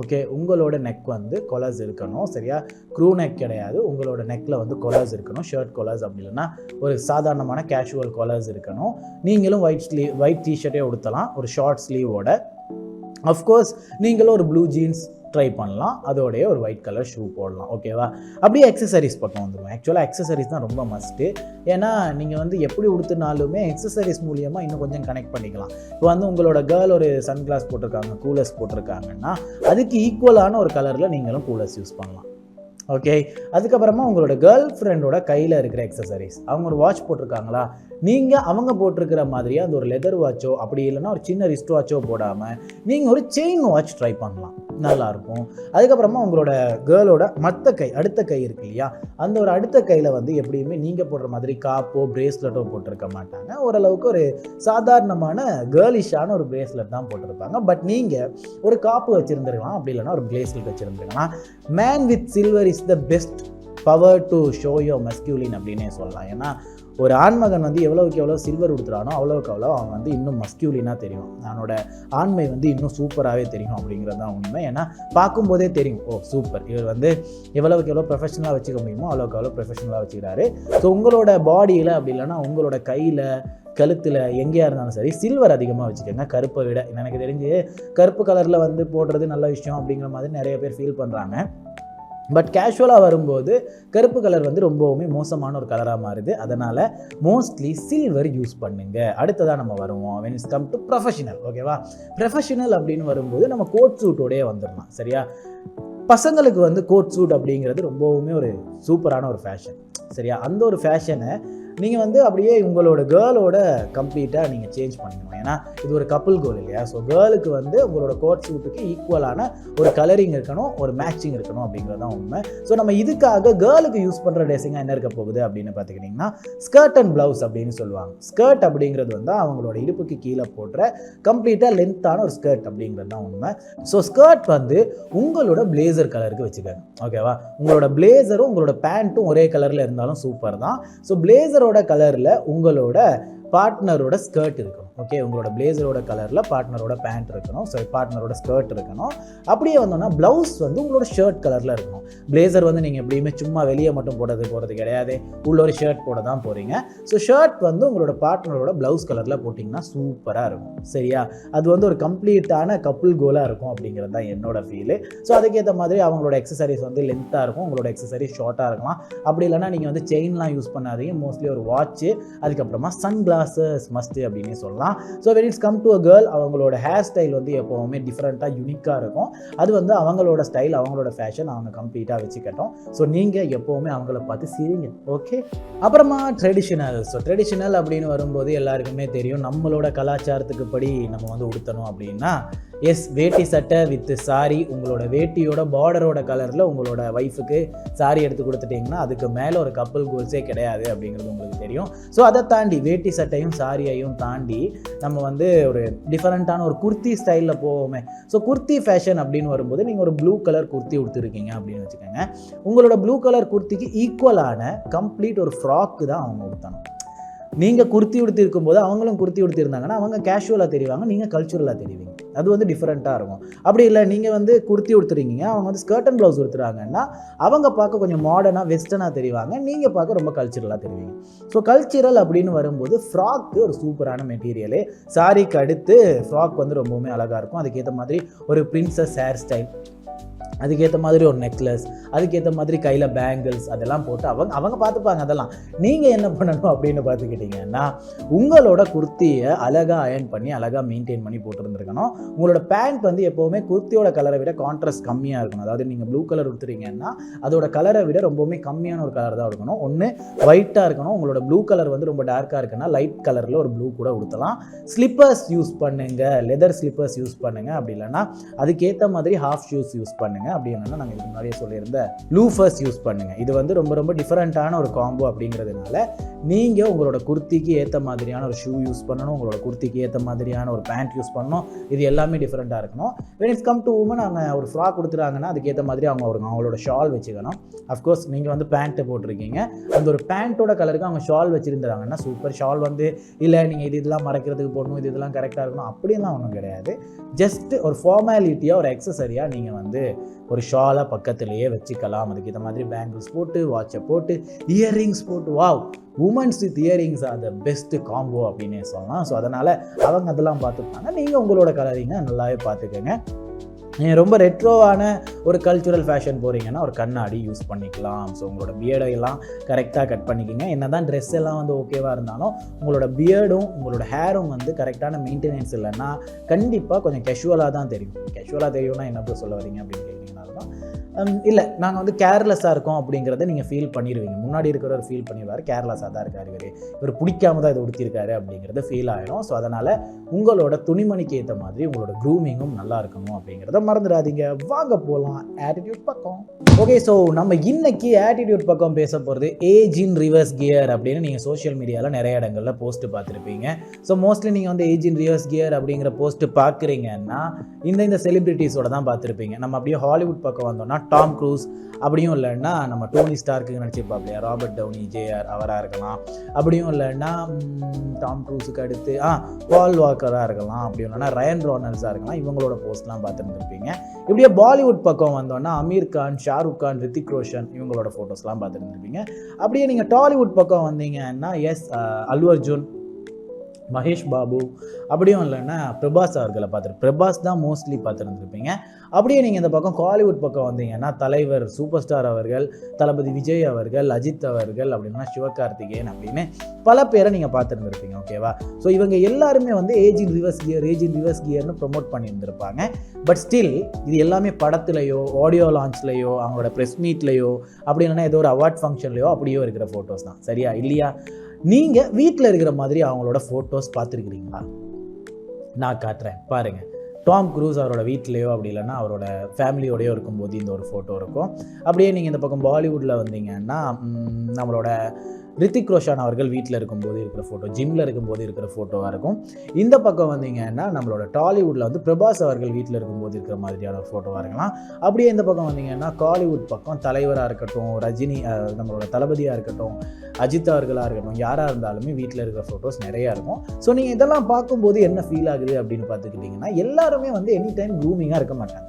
ஓகே உங்களோட நெக் வந்து கொலர்ஸ் இருக்கணும் சரியா? க்ரூ நெக் கிடையாது உங்களோட நெக்கில் வந்து கொலர்ஸ் இருக்கணும் ஷர்ட் கொலர்ஸ் அப்படி இல்லைன்னா ஒரு சாதாரணமான கேஷுவல் கொலர்ஸ் இருக்கணும். நீங்களும் ஒயிட் ஸ்லீவ் ஒயிட் டிஷர்ட்டே உடுத்தலாம் ஒரு ஷார்ட் ஸ்லீவோட அஃப்கோர்ஸ் நீங்களும் ஒரு ப்ளூ ஜீன்ஸ் ட்ரை பண்ணலாம். அதோடைய ஒரு ஒயிட் கலர் ஷூ போடலாம். ஓகேவா அப்படியே எக்ஸசரிஸ் பக்கம் வந்துடும் ஆக்சுவலாக எக்ஸசரிஸ் தான் ரொம்ப மஸ்ட்டு ஏன்னா நீங்கள் வந்து எப்படி உடுத்துனாலுமே எக்ஸசரிஸ் மூலியமாக இன்னும் கொஞ்சம் கனெக்ட் பண்ணிக்கலாம். இப்போ வந்து உங்களோட கேர்ள் ஒரு சன் கிளாஸ் போட்டிருக்காங்க கூலர்ஸ் போட்டிருக்காங்கன்னா அதுக்கு ஈக்குவலான ஒரு கலரில் நீங்களும் கூலர்ஸ் யூஸ் பண்ணலாம். ஓகே அதுக்கப்புறமா உங்களோட கேர்ள் ஃப்ரெண்டோட கையில் இருக்கிற எக்ஸசரிஸ் அவங்க ஒரு வாட்ச் போட்டிருக்காங்களா? நீங்கள் அவங்க போட்டிருக்கிற மாதிரியே அந்த ஒரு லெதர் வாட்சோ அப்படி இல்லைன்னா ஒரு சின்ன ரிஸ்ட் வாட்சோ போடாமல் நீங்கள் ஒரு செயின் வாட்ச் ட்ரை பண்ணலாம். நல்லாயிருக்கும். அதுக்கப்புறமா உங்களோட கேர்ளோட மற்ற கை அடுத்த கை இருக்கு இல்லையா? அந்த ஒரு அடுத்த கையில் வந்து எப்படியுமே நீங்கள் போடுற மாதிரி காப்போ பிரேஸ்லெட்டோ போட்டிருக்க மாட்டாங்க. ஓரளவுக்கு ஒரு சாதாரணமான கேர்லிஷான ஒரு பிரேஸ்லெட் தான் போட்டிருப்பாங்க. பட் நீங்கள் ஒரு காப்பு வச்சுருந்துருக்கலாம். அப்படி இல்லைன்னா ஒரு bracelet வச்சுருந்துருக்கலாம். Man with silver is the best power to show your masculine அப்படின்னே சொல்லலாம். ஏன்னா ஒரு ஆண்மகன் வந்து எவ்வளவுக்கு எவ்வளோ சில்வர் கொடுத்துறானோ அவ்வளோக்கு அவ்வளோ அவன் வந்து இன்னும் மஸ்கியூலினாக தெரியும். அவனோட ஆண்மை வந்து இன்னும் சூப்பராகவே தெரியும் அப்படிங்கிறது தான் உண்மை. ஏன்னா பார்க்கும்போதே தெரியும். ஓ சூப்பர் இவர் வந்து எவ்வளவுக்கு எவ்வளோ ப்ரொஃபஷனலாக வச்சுக்க முடியுமோ அவ்வளோக்கு அவ்வளோ ப்ரொஃபஷனலாக வச்சுக்கிறாரு. ஸோ உங்களோட பாடியில் அப்படி இல்லைன்னா உங்களோட கையில் கழுத்தில் எங்கேயா இருந்தாலும் சரி சில்வர் அதிகமாக வச்சுக்கோங்க. கருப்பை விட. எனக்கு தெரிஞ்சு கருப்பு கலரில் வந்து போடுறது நல்ல விஷயம் அப்படிங்கிற மாதிரி நிறைய பேர் ஃபீல் பண்ணுறாங்க பட் கேஷுவலாக வரும்போது கருப்பு கலர் வந்து ரொம்பவுமே மோசமான ஒரு கலராக மாறுது. அதனால் மோஸ்ட்லி சில்வர் யூஸ் பண்ணுங்க. அடுத்ததாக நம்ம வருவோம். When is come to professional ஓகேவா ப்ரொஃபஷனல் அப்படின்னு வரும்போது நம்ம கோட் சூட்டோடயே வந்துடலாம் சரியா? பசங்களுக்கு வந்து கோட் சூட் அப்படிங்கிறது ரொம்பவுமே ஒரு சூப்பரான ஒரு ஃபேஷன் சரியா? அந்த ஒரு ஃபேஷனை நீங்கள் வந்து அப்படியே உங்களோட கேர்ளோட கம்ப்ளீட்டாக நீங்கள் சேஞ்ச் பண்ணிக்கணும் ஏன்னா இது ஒரு கப்புள் கோல் இல்லையா? ஸோ கேர்ளுக்கு வந்து உங்களோட கோட் சூட்டுக்கு ஈக்குவலான ஒரு கலரிங் இருக்கணும் ஒரு மேட்சிங் இருக்கணும் அப்படிங்கிறது தான் உண்மை. ஸோ நம்ம இதுக்காக கேர்ளுக்கு யூஸ் பண்ணுற ட்ரெஸ்ஸிங்காக என்ன இருக்க போகுது அப்படின்னு பார்த்துக்கிட்டிங்கன்னா ஸ்கர்ட் அண்ட் ப்ளவுஸ் அப்படின்னு சொல்லுவாங்க. ஸ்கர்ட் அப்படிங்கிறது வந்து அவங்களோட இடுப்புக்கு கீழே போடுற கம்ப்ளீட்டாக லென்த்தான ஒரு ஸ்கர்ட் அப்படிங்கிறது தான் உண்மை. ஸோ ஸ்கர்ட் வந்து உங்களோட பிளேசர் கலருக்கு வச்சுக்கோங்க. ஓகேவா உங்களோட பிளேசரும் உங்களோட பேண்ட்டும் ஒரே கலரில் இருந்தாலும் சூப்பர் தான். ஸோ பிளேசரோட கலரில் உங்களோட பார்ட்னரோட ஸ்கர்ட் இருக்கணும் ஓகே உங்களோட பிளேசரோட கலரில் பார்ட்னரோட பேண்ட் இருக்கணும். ஸோ பார்ட்னரோட ஸ்கர்ட் இருக்கணும். அப்படியே வந்தோம்னா ப்ளவுஸ் வந்து உங்களோட ஷர்ட் கலரில் இருக்கணும். பிளேசர் வந்து நீங்கள் எப்படியுமே சும்மா வெளியே மட்டும் போடுறது போகிறது கிடையாது. உள்ள ஒரு ஷர்ட் போட தான் போகிறீங்க ஸோ ஷர்ட் வந்து உங்களோட பார்ட்னரோட ப்ளவுஸ் கலரில் போட்டிங்கன்னா சூப்பராக இருக்கும். சரியா? அது வந்து ஒரு கம்ப்ளீட்டான கப்புள் கோலாக இருக்கும் அப்படிங்கிறது தான் என்னோட ஃபீலு ஸோ அதுக்கேற்ற மாதிரி அவங்களோட எக்ஸசரிஸ் வந்து லென்த்தாக இருக்கும். உங்களோட எக்ஸசரிஸ் ஷார்ட்டாக இருக்கலாம். அப்படி இல்லைனா நீங்கள் வந்து செயின்லாம் யூஸ் பண்ணாதீங்க. மோஸ்ட்லி ஒரு வாட்ச்சு அதுக்கப்புறமா சன் கிளாஸஸ் மஸ்ட்டு அப்படின்னே சொல்லலாம் so when it's come to a girl அவங்களோட ஹேர் ஸ்டைல் வந்து எப்போவுமே டிஃப்ரெண்ட்டாக யூனிக்காக இருக்கும். அது வந்து அவங்களோட ஸ்டைல் அவங்களோட ஃபேஷன் அவங்க கம்ப்ளீட்டாக வச்சுக்கட்டும். ஸோ நீங்கள் எப்போவுமே அவங்கள பார்த்து சிரிங்க. ஓகே அப்புறமா ட்ரெடிஷ்னல் ஸோ ட்ரெடிஷ்னல் அப்படின்னு வரும்போது எல்லாருக்குமே தெரியும். நம்மளோட கலாச்சாரத்துக்கு படி நம்ம வந்து உடுத்தணும் அப்படின்னா எஸ் வேட்டி சட்டை வித் சாரி உங்களோட வேட்டியோட பார்டரோட கலரில் உங்களோட ஒய்ஃபுக்கு சாரி எடுத்து கொடுத்துட்டிங்கன்னா அதுக்கு மேலே ஒரு கப்பல் கோல்ஸே கிடையாது அப்படிங்கிறது உங்களுக்கு தெரியும். ஸோ அதை தாண்டி வேட்டி சட்டையும் சாரியையும் தாண்டி நம்ம வந்து ஒரு டிஃப்ரெண்ட்டான ஒரு குர்த்தி ஸ்டைலில் போவோமே. ஸோ குர்த்தி ஃபேஷன் அப்படின்னு வரும்போது நீங்கள் ஒரு ப்ளூ கலர் குர்த்தி உடுத்துருக்கீங்க அப்படின்னு வச்சுக்கோங்க. உங்களோட ப்ளூ கலர் குர்த்திக்கு ஈக்குவலான கம்ப்ளீட் ஒரு ஃப்ராக்கு தான் அவங்க கொடுத்தணும் நீங்கள் குர்த்தி உடுத்திருக்கும் போது அவங்களும் குர்த்தி உடுத்திருந்தாங்கன்னா அவங்க கேஷுவலாக தெரிவாங்க நீங்கள் கல்ச்சுரலாக தெரிவிங்க. அது வந்து டிஃப்ரெண்ட்டாக இருக்கும். அப்படி இல்லை நீங்கள் வந்து குர்த்தி உடுத்துறீங்க அவங்க வந்து ஸ்கர்ட் அண்ட் ப்ளவுஸ் உடுத்துறாங்கன்னா அவங்க பார்க்க கொஞ்சம் மாடர்னாக வெஸ்டர்னாக தெரிவாங்க நீங்கள் பார்க்க ரொம்ப கல்ச்சுரலாக தெரிவிங்க. ஸோ கல்ச்சுரல் அப்படின்னு வரும்போது ஃப்ராக்கு ஒரு சூப்பரான மெட்டீரியலு சாரிக்கு அடுத்து ஃப்ராக் வந்து ரொம்பவுமே அழகாக இருக்கும். அதுக்கேற்ற மாதிரி ஒரு பிரின்சஸ் ஹேர் ஸ்டைல் அதுக்கேற்ற மாதிரி ஒரு நெக்லஸ் அதுக்கேற்ற மாதிரி கையில் பேங்கிள்ஸ் அதெல்லாம் போட்டு அவங்க அவங்க பார்த்துப்பாங்க அதெல்லாம். நீங்கள் என்ன பண்ணணும் அப்படின்னு பார்த்துக்கிட்டிங்கன்னா உங்களோட குர்த்தியை அழகாக அயர்ன் பண்ணி அழகாக மெயின்டைன் பண்ணி போட்டுருந்துருக்கணும். உங்களோட பேண்ட் வந்து எப்போவுமே குர்த்தியோட கலரை விட கான்ட்ராஸ்ட் கம்மியாக இருக்கணும். அதாவது நீங்கள் ப்ளூ கலர் கொடுத்துறீங்கன்னா அதோட கலரை விட ரொம்பவுமே கம்மியான ஒரு கலர் தான் இருக்கணும் ஒன்று ஒயிட்டாக இருக்கணும். உங்களோட ப்ளூ கலர் வந்து ரொம்ப டார்க்காக இருக்குன்னா லைட் கலரில் ஒரு ப்ளூ கூட கொடுத்தலாம் ஸ்லிப்பர்ஸ் யூஸ் பண்ணுங்கள் லெதர் ஸ்லிப்பர்ஸ் யூஸ் பண்ணுங்கள் அப்படி இல்லைன்னா அதுக்கேற்ற மாதிரி ஹாஃப் ஷூஸ் யூஸ் பண்ணுங்கள் அப்படி என்னன்னா நாங்கள் இதுக்கு முன்னாடியே சொல்லியிருந்த லூஃபர்ஸ் யூஸ் பண்ணுங்க. இது வந்து ரொம்ப ரொம்ப டிஃப்ரெண்ட்டான ஒரு காம்போ அப்படிங்கிறதுனால நீங்கள் உங்களோட குர்த்திக்கு ஏற்ற மாதிரியான ஒரு ஷூ யூஸ் பண்ணணும் உங்களோட குர்த்திக்கு ஏற்ற மாதிரியான ஒரு பேண்ட் யூஸ் பண்ணணும். இது எல்லாமே டிஃப்ரெண்ட்டாக இருக்கணும். When it's come to woman அவங்க ஒரு ஃப்ராக் கொடுத்துட்டாங்கன்னா அதுக்கேற்ற மாதிரி அவங்க ஒரு அவங்களோட ஷால் வச்சுக்கணும். அஃப்கோர்ஸ் நீங்கள் வந்து பேண்ட்டு போட்டிருக்கீங்க. அந்த ஒரு பேண்ட்டோட கலருக்கு அவங்க ஷால் வச்சுருந்தாங்கன்னா சூப்பர் ஷால் வந்து இல்லை நீங்கள் இது இதெல்லாம் மறைக்கிறதுக்கு போடணும் இது இதெல்லாம் கரெக்டாக இருக்கணும். அப்படிலாம் ஒன்றும் கிடையாது. ஜஸ்ட் ஒரு ஃபார்மாலிட்டியாக ஒரு எக்ஸசரியாக நீங்கள் வந்து ஒரு ஷாலை பக்கத்துலேயே வச்சுக்கலாம். அதுக்கு இந்த மாதிரி பேங்கிள்ஸ் போட்டு வாட்சை போட்டு இயரிங்ஸ் போட்டு. Wow women's with earrings are the best combo அப்படின்னே சொல்லலாம். ஸோ அதனால் அவங்க அதெல்லாம் பார்த்துப்பாங்க. நீங்கள் உங்களோட கலரிங்கை நல்லாவே பார்த்துக்கோங்க. நீங்கள் ரொம்ப ரெட்ரோவான ஒரு கல்ச்சுரல் ஃபேஷன் போகிறீங்கன்னா ஒரு கண்ணாடி யூஸ் பண்ணிக்கலாம். ஸோ உங்களோட பியர்டையெல்லாம் கரெக்டாக கட் பண்ணிக்கோங்க. என்ன தான் ட்ரெஸ் எல்லாம் வந்து ஓகேவாக இருந்தாலும் உங்களோட பியர்டும் உங்களோட ஹேரும் வந்து கரெக்டான மெயின்டெனன்ஸ் இல்லைன்னா கண்டிப்பாக கொஞ்சம் கேஷுவலாக தான் தெரியும். கேஷுவலாக தெரியும்னா என்ன போய் சொல்ல வரீங்க அப்படின்னு Um, இல்லை நாங்கள் வந்து கேர்லெஸ்ஸாக இருக்கோம் அப்படிங்கிறத நீங்கள் ஃபீல் பண்ணிடுவீங்க முன்னாடி இருக்கிறவர் ஃபீல் பண்ணிடுவார் கேர்லெஸ்ஸாக தான் இருக்கார் இவர். இவர் பிடிக்காம தான் இதை உடுத்திருக்காரு அப்படிங்கிறது ஃபீல் ஆகிடும் ஸோ அதனால் உங்களோட துணிமணிக்கு ஏற்ற மாதிரி உங்களோட க்ரூமிங்கும் நல்லா இருக்கணும் அப்படிங்கிறத மறந்துடாதீங்க. வாங்க போகலாம் ஆட்டிடியூட் பக்கம். ஓகே ஸோ நம்ம இன்னைக்கு ஆட்டிடியூட் பக்கம் பேச போகிறது ஏஜ் இன் ரிவர்ஸ் கியர் அப்படின்னு நீங்கள் சோஷியல் மீடியாவில் நிறைய இடங்களில் போஸ்ட் பார்த்துருப்பீங்க. ஸோ மோஸ்ட்லி நீங்கள் வந்து ஏஜ் இன் ரிவர்ஸ் கியர் அப்படிங்கிற போஸ்ட் பார்க்குறீங்கன்னா இந்த இந்த செலிபிரிட்டிஸோட தான் பார்த்துருப்பீங்க. நம்ம அப்படியே ஹாலிவுட் பக்கம் வந்தோம்னா டாம் க்ரூஸ் அப்படியும் இல்லைன்னா நம்ம டோனி ஸ்டார்க்கு நடிச்சிருப்பாப்லையா ராபர்ட் டவுனி ஜேஆர் அவராக இருக்கலாம். அப்படியும் இல்லைன்னா டாம் க்ரூஸுக்கு அடுத்து ஆ பால் வாக்கராக இருக்கலாம். அப்படி இல்லைன்னா ரயன் ரோனல்ஸாக இருக்கலாம். இவங்களோட போஸ்ட்லாம் பார்த்துருந்துருப்பீங்க. இப்படியே பாலிவுட் பக்கம் வந்தோன்னா அமீர் கான் ஷாருக் கான் ரித்திக் ரோஷன் இவங்களோட ஃபோட்டோஸ்லாம் பார்த்துருந்துருப்பீங்க. அப்படியே நீங்கள் டாலிவுட் பக்கம் வந்தீங்கன்னா எஸ் அல்லு அர்ஜுன் மகேஷ் பாபு அப்படியும் இல்லைன்னா பிரபாஸ் அவர்களை பார்த்துரு பிரபாஸ் தான் மோஸ்ட்லி பார்த்துருந்துருப்பீங்க. அப்படியே நீங்கள் இந்த பக்கம் காலிவுட் பக்கம் வந்தீங்கன்னா தலைவர் சூப்பர் ஸ்டார் அவர்கள் தளபதி விஜய் அவர்கள் அஜித் அவர்கள் அப்படின்னா சிவகார்த்திகேயன் அப்படின்னு பல பேரை நீங்கள் பார்த்துருந்துருப்பீங்க ஓகேவா ஸோ இவங்க எல்லாருமே வந்து age in reverse gear age in reverse கியர்னு promote பண்ணியிருந்திருப்பாங்க. பட் ஸ்டில் இது எல்லாமே படத்துலையோ ஆடியோ லான்ச்லையோ அவங்களோட ப்ரெஸ் மீட்லையோ அப்படி இல்லைன்னா ஏதோ ஒரு அவார்ட் ஃபங்க்ஷன்லையோ அப்படியோ இருக்கிற ஃபோட்டோஸ் தான். சரியா? இல்லையா? நீங்கள் வீட்டில் இருக்கிற மாதிரி அவங்களோட ஃபோட்டோஸ் பார்த்துருக்குறீங்களா? நான் காட்டுறேன். பாருங்கள் டாம் க்ரூஸ் அவரோட வீட்லேயோ அப்படி இல்லைன்னா அவரோட ஃபேமிலியோடயோ இருக்கும்போது இந்த ஒரு ஃபோட்டோ இருக்கும். அப்படியே நீங்கள் இந்த பக்கம் பாலிவுட்டில் வந்தீங்கன்னா நம்மளோட ரித்திக் ரோஷன் அவர்கள் வீட்டில் இருக்கும்போது இருக்கிற ஃபோட்டோ ஜிம்மில் இருக்கும்போது இருக்கிற ஃபோட்டோவாக இருக்கும். இந்த பக்கம் வந்தீங்கன்னா நம்மளோட டாலிவுட்டில் வந்து பிரபாஸ் அவர்கள் வீட்டில் இருக்கும்போது இருக்கிற மாதிரியான ஒரு ஃபோட்டோவாக இருக்கலாம். அப்படியே இந்த பக்கம் வந்தீங்கன்னா காலிவுட் பக்கம் தலைவராக இருக்கட்டும் ரஜினி நம்மளோட தளபதியாக இருக்கட்டும் அஜித் அவர்களாக இருக்கட்டும் யாராக இருந்தாலுமே வீட்டில் இருக்கிற ஃபோட்டோஸ் நிறையா இருக்கும். ஸோ நீங்கள் இதெல்லாம் பார்க்கும்போது என்ன ஃபீல் ஆகுது அப்படின்னு பார்த்துக்கிட்டிங்கன்னா எல்லாருமே வந்து எனி டைம் க்ரூமிங்காக இருக்க மாட்டாங்க.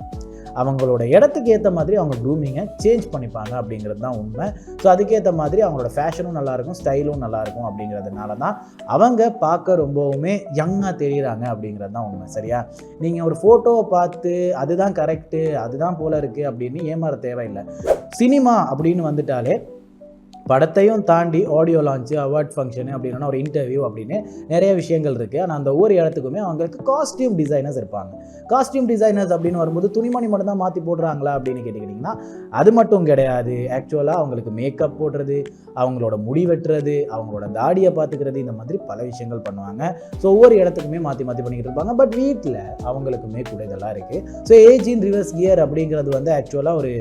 அவங்களோட இடத்துக்கு ஏற்ற மாதிரி அவங்க க்ரூமிங்கை சேஞ்ச் பண்ணிப்பாங்க அப்படிங்கிறது தான் உண்மை. ஸோ அதுக்கேற்ற மாதிரி அவங்களோட ஃபேஷனும் நல்லாயிருக்கும் ஸ்டைலும் நல்லாயிருக்கும் அப்படிங்கிறதுனால தான் அவங்க பார்க்க ரொம்பவுமே யங்காக தெரிகிறாங்க அப்படிங்கிறது தான் உண்மை. சரியா? நீங்கள் ஒரு ஃபோட்டோவை பார்த்து அதுதான் கரெக்டு அதுதான் போல இருக்குது அப்படின்னு ஏமாற தேவையில்லை. சினிமா அப்படின்னு வந்துட்டாலே படத்தையும் தாண்டி ஆடியோ லான்ச்சு அவார்ட் ஃபங்க்ஷனு அப்படின்னா ஒரு இன்டர்வியூ அப்படின்னு நிறைய விஷயங்கள் இருக்குது ஆனால் அந்த ஒவ்வொரு இடத்துக்குமே அவங்களுக்கு காஸ்டியூம் டிசைனர்ஸ் இருப்பாங்க. காஸ்டியூம் டிசைனர்ஸ் அப்படின்னு வரும்போது துணிமணி மட்டும் தான் மாற்றி போடுறாங்களா அப்படின்னு கேட்டுக்கிட்டிங்கன்னா அது மட்டும் கிடையாது. ஆக்சுவலாக அவங்களுக்கு மேக்கப் போடுறது அவங்களோட முடி வெட்டுறது அவங்களோட தாடியை பார்த்துக்கிறது இந்த மாதிரி பல விஷயங்கள் பண்ணுவாங்க. ஸோ ஒவ்வொரு இடத்துக்குமே மாற்றி மாற்றி பண்ணிக்கிட்டு இருப்பாங்க. பட் வீட்டில் அவங்களுக்குமே கூட இதெல்லாம் இருக்குது so age in reverse gear அப்படிங்கிறது வந்து ஆக்சுவலாக ஒரு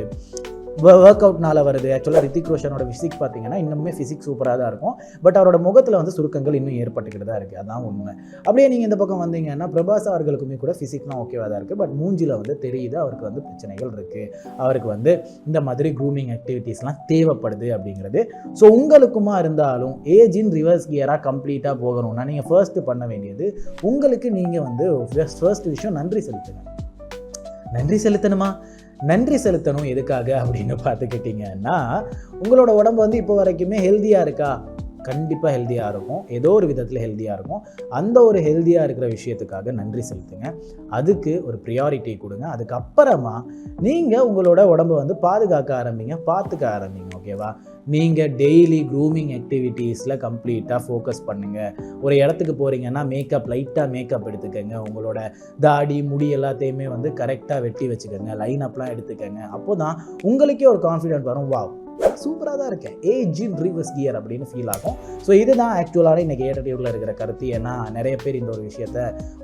ஒர்க் அவுட்னால வருது. ஆக்சுவலாக ரித்திக் ரோஷனோட ஃபிசிக் பார்த்தீங்கன்னா இன்னுமே ஃபிசிக் சூப்பராக தான் இருக்கும். பட் அவரோட முகத்தில் வந்து சுருக்கங்கள் இன்னும் ஏற்பட்டுக்கிட்டு தான் இருக்குது அதான் உண்மை. அப்படியே நீங்கள் இந்த பக்கம் வந்தீங்கன்னா பிரபாஸ் அவர்களுக்குமே கூட ஃபிசிக்லாம் ஓகேவாக தான் இருக்குது பட் மூஞ்சியில் வந்து தெரியுது அவருக்கு வந்து பிரச்சனைகள் இருக்குது அவருக்கு வந்து இந்த மாதிரி க்ரூமிங் ஆக்டிவிட்டீஸ்லாம் தேவைப்படுது அப்படிங்கிறது. ஸோ உங்களுக்குமா இருந்தாலும் ஏஜ் இன் ரிவர்ஸ் கியராக கம்ப்ளீட்டாக போகணும்னா நீங்கள் ஃபர்ஸ்ட்டு பண்ண வேண்டியது உங்களுக்கு நீங்கள் வந்து ஃபர்ஸ்ட் விஷயம் நன்றி செலுத்துங்க நன்றி செலுத்தணுமா? நன்றி செலுத்தணும் எதுக்காக அப்படின்னு பார்த்துக்கிட்டிங்கன்னா உங்களோட உடம்பு வந்து இப்போ வரைக்குமே ஹெல்த்தியாக இருக்கா? கண்டிப்பாக ஹெல்த்தியாக இருக்கும். ஏதோ ஒரு விதத்தில் ஹெல்த்தியாக இருக்கும். அந்த ஒரு ஹெல்த்தியாக இருக்கிற விஷயத்துக்காக நன்றி செலுத்துங்க. அதுக்கு ஒரு ப்ரியாரிட்டி கொடுங்க. அதுக்கப்புறமா நீங்கள் உங்களோட உடம்பை வந்து பாதுகாக்க ஆரம்பிங்க. பார்த்துக்க ஆரம்பிங்க ஓகேவா நீங்கள் டெய்லி க்ரூமிங் ஆக்டிவிட்டீஸில் கம்ப்ளீட்டாக ஃபோக்கஸ் பண்ணுங்கள் ஒரு இடத்துக்கு போகிறீங்கன்னா மேக்கப் லைட்டாக மேக்கப் எடுத்துக்கோங்க. உங்களோட தாடி முடி எல்லாத்தையுமே வந்து கரெக்டாக வெட்டி வச்சுக்கோங்க. லைன் அப்லாம் எடுத்துக்கோங்க. அப்போ தான் உங்களுக்கே ஒரு கான்ஃபிடென்ட் வரும். வாவ் சூப்பராக தான் இருக்கேன். ஏஜ் இன் ரிவர்ஸ் கியர் அப்படின்னு ஃபீல் ஆகும். ஸோ இதுதான் ஆக்சுவலாக இன்றைக்கி ஏட்டடியூரில் இருக்கிற கருத்து. ஏன்னா நிறைய பேர் இந்த ஒரு விஷயத்த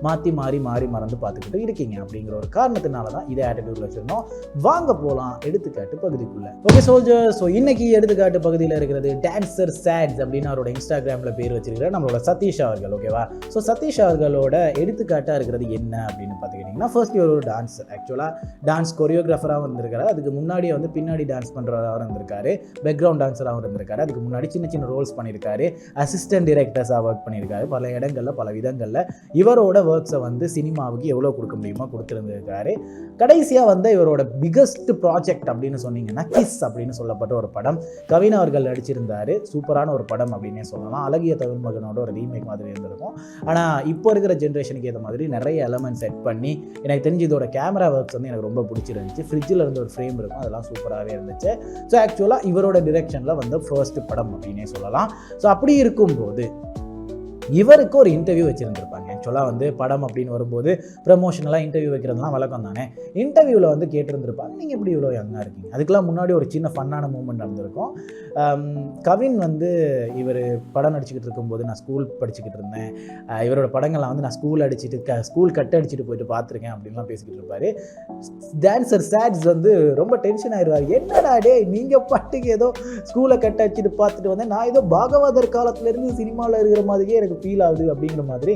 மாற்றி மாறி மாறி மறந்து பார்த்துக்கிட்டு இருக்கீங்க அப்படிங்கிற ஒரு காரணத்தினால தான் இதே ஆட்டிடியூடில் வச்சுருந்தோம். வாங்க போகலாம் எடுத்துக்காட்டு பகுதிக்குள்ளே. ஓகே சோல்ஜர் ஸோ இன்னைக்கு எடுத்துக்காட்டு பகுதியில் இருக்கிறது டான்சர் சேட்ஸ் அப்படின்னு அவரோட இன்ஸ்டாகிராமில் பேர் வச்சிருக்கிற நம்மளோட சதீஷ் அவர்கள் ஓகேவா ஸோ சதீஷ் அவர்களோட எடுத்துக்காட்டாக இருக்கிறது என்ன அப்படின்னு பார்த்துக்கிட்டிங்கன்னா ஃபர்ஸ்ட் இவர் ஒரு டான்ஸர் ஆக்சுவலாக டான்ஸ் கொரியோகிராஃபராக வந்திருக்காரு அதுக்கு முன்னாடியே வந்து பின்னாடி டான்ஸ் பண்ணுறவராக இருந்திருக்காரு பண்ணியிருக்காரு. பேக்ரவுண்ட் டான்ஸராகவும் இருந்திருக்காரு. அதுக்கு முன்னாடி சின்ன சின்ன ரோல்ஸ் பண்ணியிருக்காரு. அசிஸ்டன்ட் டிரெக்டர்ஸாக ஒர்க் பண்ணியிருக்காரு. பல இடங்களில் பல விதங்களில் இவரோட ஒர்க்ஸை வந்து சினிமாவுக்கு எவ்வளோ கொடுக்க முடியுமோ கொடுத்துருந்துருக்காரு. கடைசியாக வந்து இவரோட பிகஸ்ட் ப்ராஜெக்ட் அப்படின்னு சொன்னீங்கன்னா கிஸ் அப்படின்னு சொல்லப்பட்ட ஒரு படம். கவின் அவர்கள் நடிச்சிருந்தாரு. சூப்பரான ஒரு படம் அப்படின்னே சொல்லலாம். அழகிய தமிழ் மகனோட ஒரு ரீமேக் மாதிரி இருந்திருக்கும். ஆனால் இப்போ இருக்கிற ஜென்ரேஷனுக்கு ஏற்ற மாதிரி நிறைய எலமெண்ட் செட் பண்ணி எனக்கு தெரிஞ்சு இதோட கேமரா ஒர்க்ஸ் வந்து எனக்கு ரொம்ப பிடிச்சிருந்துச்சு. ஃப்ரிட்ஜில் இருந்த ஒரு ஃப்ரேம் இருக்கும். அதெல்லாம் சூப்பராகவே இருந்துச்சு. ஸோ ஆக்சுவலாக இவரோட டிரெக்ஷனில் வந்து ஃபர்ஸ்ட் படம் அப்படின்னே சொல்லலாம். ஸோ அப்படி இருக்கும்போது இவருக்கு ஒரு இன்டர்வியூ வச்சுருந்துருப்பாங்க. ஆக்சுவலாக வந்து படம் அப்படின்னு வரும்போது ப்ரமோஷனலாக இன்டர்வியூ வைக்கிறதுலாம் வழக்கம் தானே? இன்டர்வியூவில் வந்து கேட்டிருந்திருப்பாங்க. நீங்கள் எப்படி இவ்வளோ யங்காக இருக்கீங்க? அதுக்கெலாம் முன்னாடி ஒரு சின்ன ஃபன்னான மூமெண்ட் நடந்திருக்கும். கவின் வந்து இவர் படம் நடிச்சுக்கிட்டு இருக்கும்போது நான் ஸ்கூல் படிச்சுக்கிட்டு இருந்தேன். இவரோட படங்கள்லாம் வந்து நான் ஸ்கூல் அடிச்சுட்டு க ஸ்கூல் கட் அடிச்சுட்டு போயிட்டு பார்த்துருக்கேன் அப்படின்லாம் பேசிக்கிட்டு இருப்பார். டான்ஸர் சேட்ஸ் வந்து ரொம்ப டென்ஷன் ஆயிடுவார் என்னடா டே நீங்கள் பாட்டுக்கு ஏதோ ஸ்கூலை கட் அடிச்சுட்டு பார்த்துட்டு வந்தேன். நான் ஏதோ பாகவதர் காலத்துலேருந்து சினிமாவில் இருக்கிற மாதிரியே எனக்கு ஃபீல் ஆகுது அப்படிங்கிற மாதிரி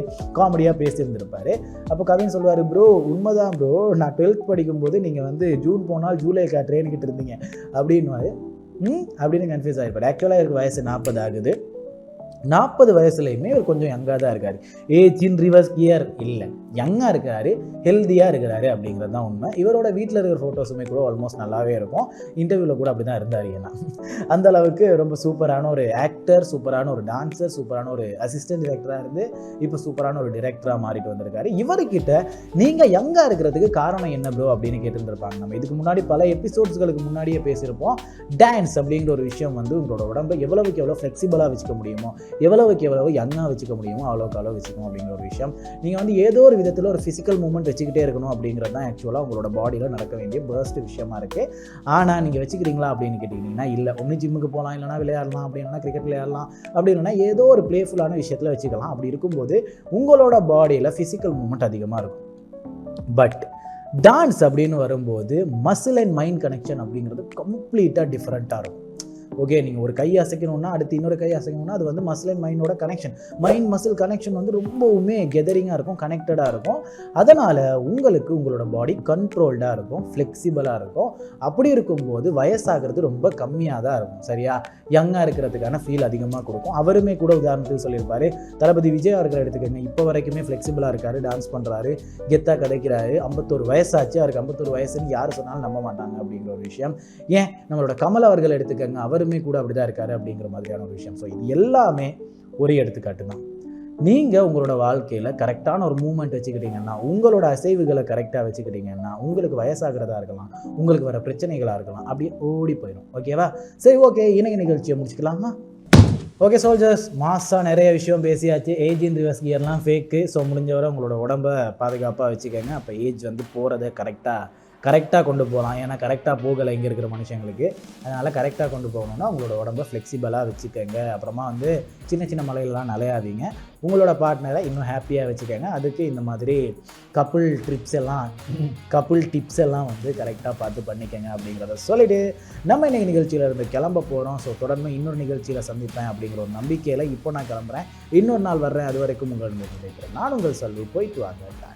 காமெடியாக பேசியிருந்திருப்பார். அப்போ கவின் சொல்லுவார் ப்ரோ உண்மைதான் ப்ரோ. நான் டுவெல்த் படிக்கும்போது நீங்கள் வந்து ஜூன் போனால் ஜூலை ட்ரெயின் ட்ரெயின்கிட்டு இருந்தீங்க அப்படின்னுவாரு. ம் அப்படின்னு கன்ஃபியூஸ் ஆகிருப்பார் ஆக்சுவலாக இருக்கு வயசு நாற்பது ஆகுது. நாற்பது வயசுலையுமே இவர் கொஞ்சம் யங்காக தான் இருக்கார். ஏஜ் இன் ரிவர்ஸ் கியர் இல்லை. யங்காக இருக்கிறாரு ஹெல்த்தியாக இருக்கிறாரு அப்படிங்கிறது தான் உண்மை. இவரோட வீட்டில் இருக்கிற ஃபோட்டோஸுமே கூட ஆல்மோஸ்ட் நல்லாவே இருக்கும். இன்டர்வியூவில் கூட அப்படி தான் இருந்தார் ஏன்னா. அந்த அளவுக்கு ரொம்ப சூப்பரான ஒரு ஆக்டர் சூப்பரான ஒரு டான்சர் சூப்பரான ஒரு அசிஸ்டன்ட் டிரெக்டராக இருந்து இப்போ சூப்பரான ஒரு டிரெக்டராக மாறிட்டு வந்திருக்காரு. இவர்கிட்ட நீங்கள் யங்காக இருக்கிறதுக்கு காரணம் என்ன ப்ரோ அப்படின்னு கேட்டிருந்திருப்பாங்க. நம்ம இதுக்கு முன்னாடி பல எபிசோட்ஸ்களுக்கு முன்னாடியே பேசியிருப்போம். டான்ஸ் அப்படிங்கிற ஒரு விஷயம் வந்து உங்களோட உடம்பை எவ்வளவுக்கு எவ்வளோ ஃப்ளெக்சிபிளாக வச்சுக்க முடியுமோ எவ்வளவுக்கு எவ்வளவு என்ன வச்சுக்க முடியுமோ அவ்வளோக்கு அளவு வச்சுக்கணும் அப்படிங்கிற ஒரு விஷயம். நீங்கள் வந்து ஏதோ ஒரு விதத்தில் ஒரு ஃபிசிக்கல் மூவ்மெண்ட் வச்சுக்கிட்டே இருக்கணும் அப்படிங்கிறது தான் ஆக்சுவலாக உங்களோட பாடியில் நடக்க வேண்டிய பெர்ஸ்ட் விஷயமா இருக்குது ஆனால் நீங்கள் வச்சுக்கிறீங்களா அப்படின்னு கேட்டிங்கன்னா இல்லை. ஒன்று ஜிம்முக்கு போகலாம் இல்லைனா விளையாடலாம் அப்படின்னா கிரிக்கெட் விளையாடலாம் அப்படி ஏதோ ஒரு பிளேஃபுல்லான விஷயத்தில் வச்சுக்கலாம். அப்படி இருக்கும்போது உங்களோட பாடியில் ஃபிசிக்கல் மூவ்மெண்ட் அதிகமாக இருக்கும். பட் டான்ஸ் அப்படின்னு வரும்போது மசில் அண்ட் மைண்ட் கனெக்ஷன் அப்படிங்கிறது கம்ப்ளீட்டாக டிஃப்ரெண்ட்டாக இருக்கும். ஓகே நீங்கள் ஒரு கை அசைக்கணும்னா அடுத்து இன்னொரு கை அசைக்கணும்னா அது வந்து மசில் அண்ட் மைண்டோட கனெக்ஷன் மைண்ட் மசில் கனெக்ஷன் வந்து ரொம்பவுமே கெதரிங்காக இருக்கும் கனெக்டடாக இருக்கும். அதனால் உங்களுக்கு உங்களோட பாடி கண்ட்ரோல்டாக இருக்கும் ஃப்ளெக்சிபிளாக இருக்கும். அப்படி இருக்கும்போது வயசாகிறது ரொம்ப கம்மியாக தான் இருக்கும் சரியா? யங்காக இருக்கிறதுக்கான ஃபீல் அதிகமாக கொடுக்கும். அவருமே கூட உதாரணத்துக்கு சொல்லியிருப்பாரு தளபதி விஜய் அவர்கள் எடுத்துக்கோங்க இப்போ வரைக்குமே ஃப்ளெக்சிபிளாக இருக்காரு டான்ஸ் பண்ணுறாரு கெத்தாக கதைக்கிறாரு. ஐம்பத்தோரு வயசாச்சு அவருக்கு ஐம்பத்தோரு வயசுன்னு யார் சொன்னாலும் நம்ப மாட்டாங்க அப்படிங்கிற ஒரு விஷயம். ஏன்? நம்மளோட கமல் அவர்கள் எடுத்துக்கோங்க அவருமே கூட அப்படி தான் இருக்காரு அப்படிங்கிற மாதிரியான ஒரு விஷயம். ஸோ இது எல்லாமே ஒரே எடுத்துக்காட்டு தான். நீங்கள் உங்களோட வாழ்க்கையில் கரெக்டான ஒரு மூமெண்ட் வச்சுக்கிட்டீங்கன்னா உங்களோட அசைவுகளை கரெக்டாக வச்சுக்கிட்டீங்கன்னா உங்களுக்கு வயசாகிறதா இருக்கலாம் உங்களுக்கு வர பிரச்சனைகளாக இருக்கலாம் அப்படியே ஓடி போயிடும். ஓகேவா சரி ஓகே இணைய நிகழ்ச்சியை முடிச்சுக்கலாமா? ஓகே சோல்ஜர்ஸ் மாசாக நிறைய விஷயம் பேசியாச்சு. ஏஜ் இன் ரிவர்ஸ் கியர்லாம் ஃபேக்கு ஸோ முடிஞ்சவரை உங்களோட உடம்ப பாதுகாப்பாக வச்சுக்கோங்க. அப்போ ஏஜ் வந்து போகிறத கரெக்டாக கரெக்டாக கொண்டு போகலாம். ஏன்னா கரெக்டாக போகலை இங்கே இருக்கிற மனுஷங்களுக்கு. அதனால் கரெக்டாக கொண்டு போகணுன்னா உங்களோட உடம்ப ஃப்ளெக்சிபிளாக வச்சுக்கோங்க. அப்புறமா வந்து சின்ன சின்ன மலையிலலாம் நலையாதீங்க. உங்களோட பார்ட்னரை இன்னும் ஹாப்பியாக வச்சுக்கோங்க. அதுக்கு இந்த மாதிரி கப்புள் ட்ரிப்ஸ் எல்லாம் கப்புள் டிப்ஸ் எல்லாம் வந்து கரெக்டாக பார்த்து பண்ணிக்கங்க அப்படிங்கிறத சொல்லிவிட்டு நம்ம இன்னைக்கு நிகழ்ச்சியில் இருந்து கிளம்ப போகிறோம் ஸோ தொடர்ந்து இன்னொரு நிகழ்ச்சியில் சந்திப்பேன் அப்படிங்கிற ஒரு நம்பிக்கையில் இப்போ நான் கிளம்புறேன். இன்னொரு நாள் வர்றேன். அது வரைக்கும் உங்கள் நான் உங்கள் சொல்லி போயிட்டு வாங்க.